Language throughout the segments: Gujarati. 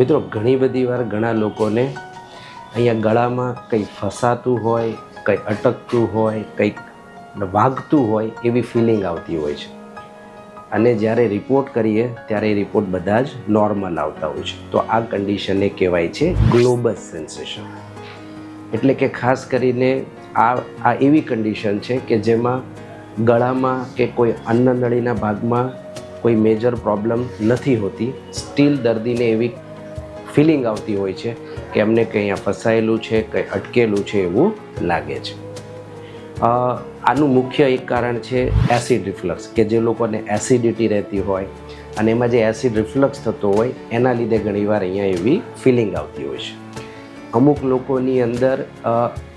મિત્રો, ઘણી બધી વાર ઘણા લોકોને અહીંયા ગળામાં કંઈ ફસાતું હોય, કંઈ અટકતું હોય, કંઈક વાગતું હોય એવી ફિલિંગ આવતી હોય છે. અને જ્યારે રિપોર્ટ કરીએ, ત્યારે એ રિપોર્ટ બધા જ નોર્મલ આવતા હોય છે. તો આ કન્ડિશનને કહેવાય છે ગ્લોબસ સેન્સેશન એટલે કે ખાસ કરીને આ આ એવી કન્ડિશન છે કે જેમાં ગળામાં કે કોઈ અન્નનળીના ભાગમાં કોઈ મેજર પ્રોબ્લેમ નથી હોતી. સ્ટીલ દર્દીને એવી ફિલિંગ આવતી હોય છે કે એમને કંઈ ફસાયેલું છે, કંઈ અટકેલું છે એવું લાગે છે. આનું મુખ્ય એક કારણ છે એસિડ રિફ્લક્સ કે જે લોકોને એસિડિટી રહેતી હોય અને એમાં જે એસિડ રિફ્લક્સ થતો હોય એના લીધે ઘણીવાર અહીંયા એવી ફિલિંગ આવતી હોય છે. અમુક લોકોની અંદર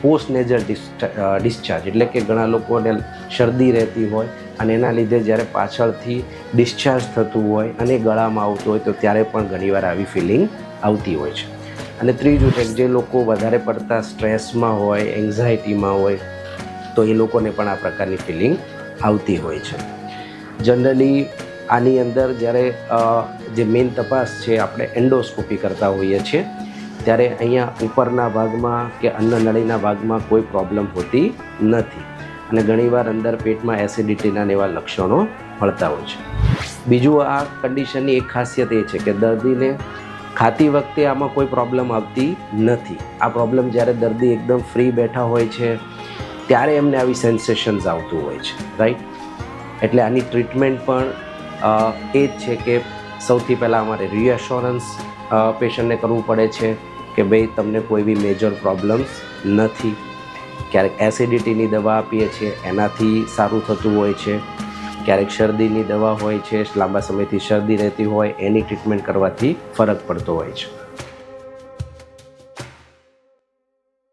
પોસ્ટ નેજર ડિસ્ચાર્જ એટલે કે ઘણા લોકોને શરદી રહેતી હોય અને એના લીધે જ્યારે પાછળથી ડિસ્ચાર્જ થતું હોય અને ગળામાં આવતું હોય તો ત્યારે પણ ઘણીવાર આવી ફિલિંગ આવતી હોય છે. અને ત્રીજું છે જે લોકો વધારે પડતા સ્ટ્રેસમાં હોય, એન્ઝાયટીમાં હોય, તો એ લોકોને પણ આ પ્રકારની ફિલિંગ આવતી હોય છે. જનરલી આની અંદર જ્યારે જે મેઇન તપાસ છે આપણે એન્ડોસ્કોપી કરતા હોઈએ છીએ, ત્યારે અહીંયા ઉપરના ભાગમાં કે અન્નનળીના ભાગમાં કોઈ પ્રોબ્લેમ હોતી નથી. અને ઘણીવાર અંદર પેટમાં એસિડિટીના એવા લક્ષણો મળતા હોય છે. બીજું આ કન્ડિશનની એક ખાસિયત એ છે કે દર્દીને ખાતી વખતે આમાં કોઈ પ્રોબ્લેમ આવતી નથી. આ પ્રોબ્લેમ જ્યારે દર્દી એકદમ ફ્રી બેઠા હોય છે, ત્યારે એમને આવી સેન્સેશન્સ આવતું હોય છે રાઈટ એટલે આની ટ્રીટમેન્ટ પણ એ જ છે કે સૌથી પહેલાં અમારે રિએશ્યોરન્સ પેશન્ટને કરવું પડે છે કે ભાઈ તમને કોઈ બી મેજર પ્રોબ્લેમ્સ નથી. ક્યારેક એસિડિટીની દવા આપીએ છીએ, એનાથી સારું થતું હોય છે. ક્યારેક શરદીની દવા હોય છે, લાંબા સમયથી શરદી રહેતી હોય, એની ટ્રીટમેન્ટ કરવાથી ફરક પડતો હોય છે.